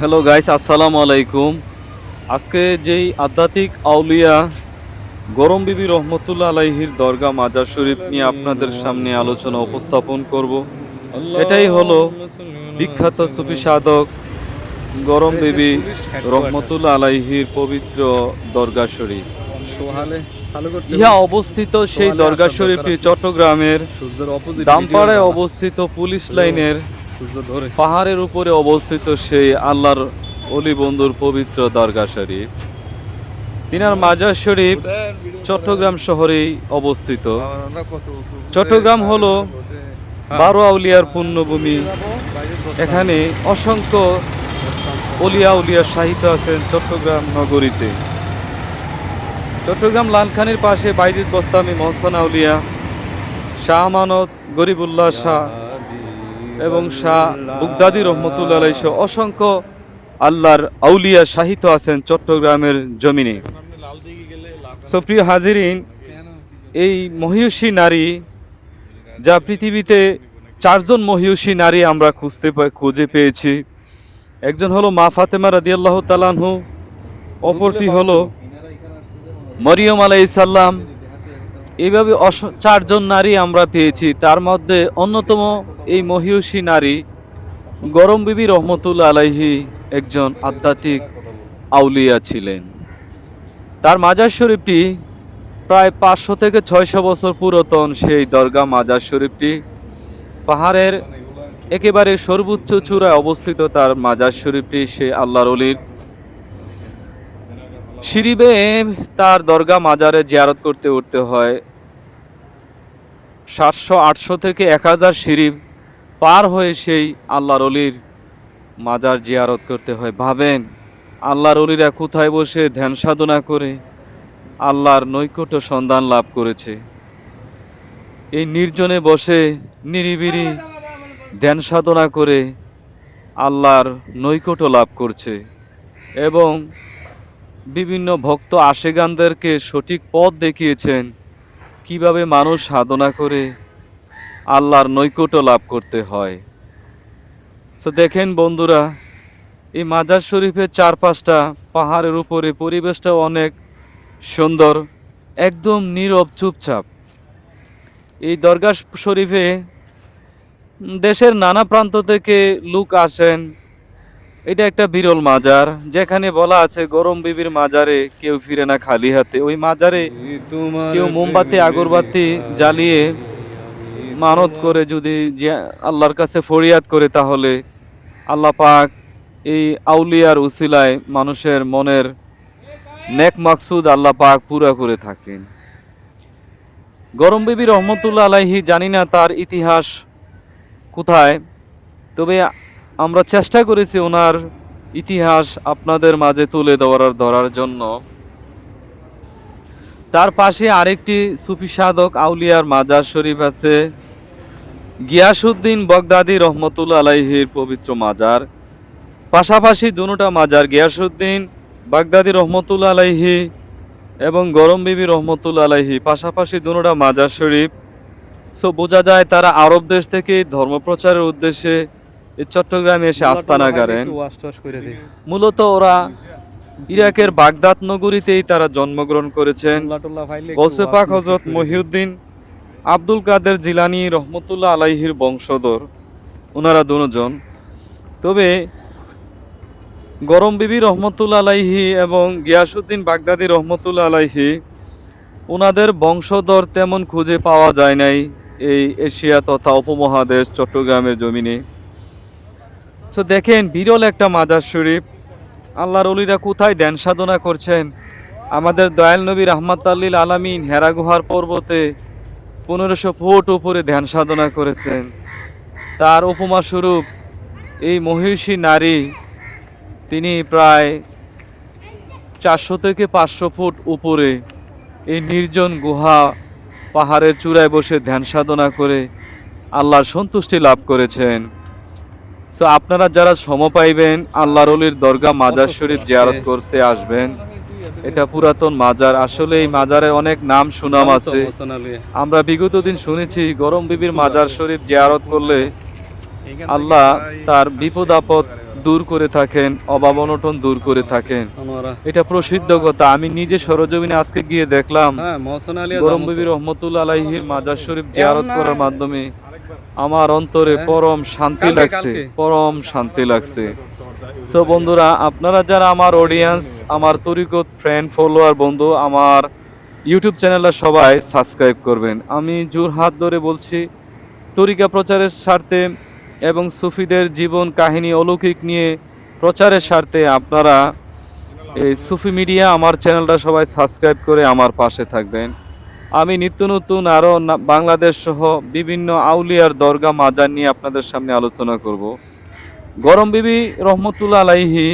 Hello guys আসসালামু আলাইকুম আজকে যেই আধ্যাত্মিক আউলিয়া গরম বিবি রহমতুল্লাহ আলাইহির দরগা মাজার শরীফ নিয়ে আপনাদের সামনে আলোচনা উপস্থাপন করব। এটাই হলো বিখ্যাত সুফি সাধক গরম বিবি রহমতুল্লাহ আলাইহির পবিত্র দরগা শরীফ। ইহা অবস্থিত সেই দরগা শরীফটি চট্টগ্রামের দামপাড়ায় অবস্থিত পুলিশ লাইনের পাহাড়ের উপরে অবস্থিত সেই আল্লাহর অলি বন্ধুর পবিত্র দরগা শরীফ। তিনার মাজার শরীফ চট্টগ্রাম শহরেই অবস্থিত। চট্টগ্রাম হলো বারো আউলিয়ার পুণ্যভূমি এখানে অসংখ্য অলিয়া উলিয়া সাহিত্য আছেন চট্টগ্রাম নগরীতে। চট্টগ্রাম লালখানির পাশে বাইজিদ বস্তামি মহসান আউলিয়া শাহ আমানত গরিবুল্লাহ শাহ। এবং শাহ বুগদাদি রহমতুল্লাহ সহ অসংখ্য আল্লাহর আউলিয়া সাহিত্য আছেন চট্টগ্রামের জমিনে। সুপ্রিয় হাজিরিন, এই মহিষী নারী, যা পৃথিবীতে চারজন মহিষী নারী আমরা খুঁজতে খুঁজে পেয়েছি। একজন হলো মা ফাতেমা রাদিয়াল্লাহ তালানহু অপরটি হলো মরিয়ম আলাই আলাইসাল্লাম এইভাবে চারজন নারী আমরা পেয়েছি। তার মধ্যে অন্যতম এই মহিষী নারী গরম বিবি রহমতুল্লা আলাইহি একজন আধ্যাত্মিক আউলিয়া ছিলেন। তার মাজার শরীফটি প্রায় পাঁচশো থেকে ছয়শো বছর পুরাতন সেই দরগা মাজার শরীফটি। পাহাড়ের একেবারে সর্বোচ্চ চূড়ায় অবস্থিত তার মাজার শরীফটি সে আল্লাহর অলির। সিঁড়িবে তার দরগা মাজারে জিয়ারত করতে উঠতে হয় সাতশো, আটশো থেকে এক হাজার সিঁড়ি পার হয়ে সেই আল্লাহর অলির মাজার জিয়ারত করতে হয়। ভাবেন, আল্লাহর অলিরা কোথায় বসে ধ্যান সাধনা করে, আল্লাহর নৈকট্য সন্ধান লাভ করেছে। এই নির্জনে বসে নিরিবিরি ধ্যান সাধনা করে আল্লাহর নৈকট্য লাভ করছে এবং বিভিন্ন ভক্ত আশেগানদেরকে সঠিক পথ দেখিয়েছেন, কীভাবে মানুষ সাধনা করে আল্লাহর নৈকট্য লাভ করতে হয়। তো দেখেন বন্ধুরা এই মাজার শরীফের চারপাশটা পাহাড়ের উপরে পরিবেশটা অনেক সুন্দর একদম নীরব চুপচাপ। এই দরগা শরীফে দেশের নানা প্রান্ত থেকে লোক আসেন। এটা একটা বিরল মাজার যেখানে বলা আছে গরম বিবির মাজারে কেউ ফিরে না খালি হাতে। ওই মাজারে কেউ মোমবাতি আগরবাতি জ্বালিয়ে মানত করে যদি যে আল্লাহর কাছে ফরিয়াদ করে তাহলে আল্লাহ পাক এই আউলিয়ার উসিলায় মানুষের মনের নেক মাকসুদ আল্লাহ পাক পুরা করে থাকেন। গরম বিবি রহমতুল্লাহ আলাইহি জানি না তার ইতিহাস কোথায়, তবে আমরা চেষ্টা করেছি ওনার ইতিহাস আপনাদের মাঝে তুলে দেওয়ার ধরার জন্য। তার পাশে আরেকটি সুফি সাধক আউলিয়ার মাজার শরীফ আছে। গিয়াসুদ্দিন বগদাদি রহমতুল্লা আলাইহির পবিত্র মাজার। পাশাপাশি দুটা মাজার গিয়াসুদ্দিন বাগদাদি রহমতুল্লা আলাইহি এবং গরম বিবি রহমতুল্লা আলাইহি। পাশাপাশি দুটা মাজার শরীফ। সো বোঝা যায় তারা আরব দেশ থেকে ধর্মপ্রচারের উদ্দেশ্যে চট্টগ্রামে এসে আস্তানা গাড়েন। দিই। মূলত ওরা ইরাকের বাগদাদ নগরীতেই তারা জন্মগ্রহণ করেছেন। গৌসে পাক হজরত মহিউদ্দিন আব্দুল কাদের জিলানি রহমতুল্লাহ আলাইহির বংশধর। ওনারা দুজন। তবে গরম বিবি রহমতুল্লাহ আলাইহি এবং গিয়াসুদ্দিন বাগদাদি রহমতুল্লাহ আলাইহি, ওনাদের বংশধর তেমন খুঁজে পাওয়া যায় নাই এই এশিয়া তথা উপমহাদেশ চট্টগ্রামের জমিনে। সো দেখেন, বিরল একটা মাজার শরীফ। আল্লাহর অলিরা কোথায় ধ্যান সাধনা করছেন? আমাদের দয়াল নবী রহমাত আল্লিল আলামিন হেরা গুহার পর্বতে পনেরোশো ফুট উপরে ধ্যান সাধনা করেছেন। তার উপমা স্বরূপ এই মহিষী নারী তিনি প্রায় চারশো থেকে পাঁচশো ফুট উপরে এই নির্জন গুহা পাহাড়ের চূড়ায় বসে ধ্যান সাধনা করে আল্লাহর সন্তুষ্টি লাভ করেছেন। সো আপনারা যারা সম পাইবেন আল্লাহর অলির দরগা মাজার শরীফ জিয়ারত করতে আসবেন। এটা পুরাতন মাজার। আসলে এই মাজারে অনেক নাম সুনাম আছে। আমরা বিগত দিন শুনেছি গরম বিবির মাজার শরীফ জিয়ারত করলে আল্লাহ তার বিপদ আপদ দূর করে থাকেন অভাব অনটন দূর করে থাকেন। এটা প্রসিদ্ধ কথা। আমি নিজে সরজমিনে আজকে গিয়ে দেখলাম হ্যাঁ গরম বিবি রহমতুল্লাহ আলাইহির মাজার শরীফ জিয়ারত। করার মাধ্যমে আমার অন্তরে হ্যাঁ। পরম শান্তি লাগছে পরম শান্তি লাগছে। সো বন্ধুরা, আপনারা যারা আমার অডিয়েন্স আমার তরিকত ফ্রেন্ড ফলোয়ার বন্ধু, আমার ইউটিউব চ্যানেলটা সবাই সাবস্ক্রাইব করবেন। আমি জোর হাত ধরে বলছি, তরিকা প্রচারের স্বার্থে এবং সুফিদের জীবন কাহিনী অলৌকিক নিয়ে প্রচারের স্বার্থে আপনারা এই সুফি মিডিয়া আমার চ্যানেলটা সবাই সাবস্ক্রাইব করে আমার পাশে থাকবেন। আমি নিত্য নতুন আরও বাংলাদেশ সহ বিভিন্ন আউলিয়ার দরগা, মাজার নিয়ে আপনাদের সামনে আলোচনা করব। গরম বিবি রহমতুল্লাহ আলাইহি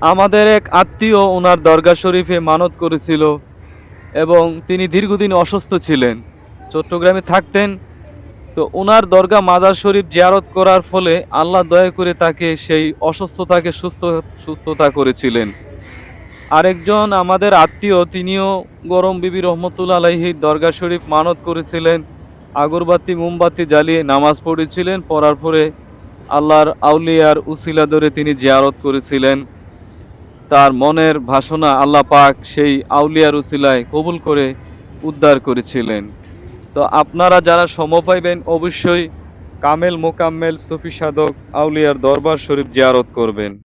আমাদের এক আত্মীয় ওনার দরগা শরীফে মানত করেছিল এবং তিনি দীর্ঘদিন অসুস্থ ছিলেন। চট্টগ্রামে থাকতেন। তো ওনার দরগা মাজার শরীফ জিয়ারত করার ফলে আল্লাহ দয়া করে তাকে সেই অসুস্থতাকে সুস্থ, সুস্থতা করেছিলেন। আরেকজন আমাদের আত্মীয়, তিনিও গরম বিবি রহমতুল্লা আলাইহির দরগা শরীফ মানত করেছিলেন। আগরবাতি, মোমবাতি জ্বালিয়ে নামাজ পড়েছিলেন। পড়ার পরে আল্লাহর আউলিয়ার উসিলা ধরে তিনি জিয়ারত করেছিলেন। তার মনের ভাষণা আল্লাহ পাক সেই আউলিয়ার উসিলায় কবুল করে উদ্ধার করেছিলেন। তো আপনারা যারা সম পাইবেন, অবশ্যই কামেল মোকাম্মেল সুফি সাধক আউলিয়ার দরবার শরীফ জিয়ারত করবেন।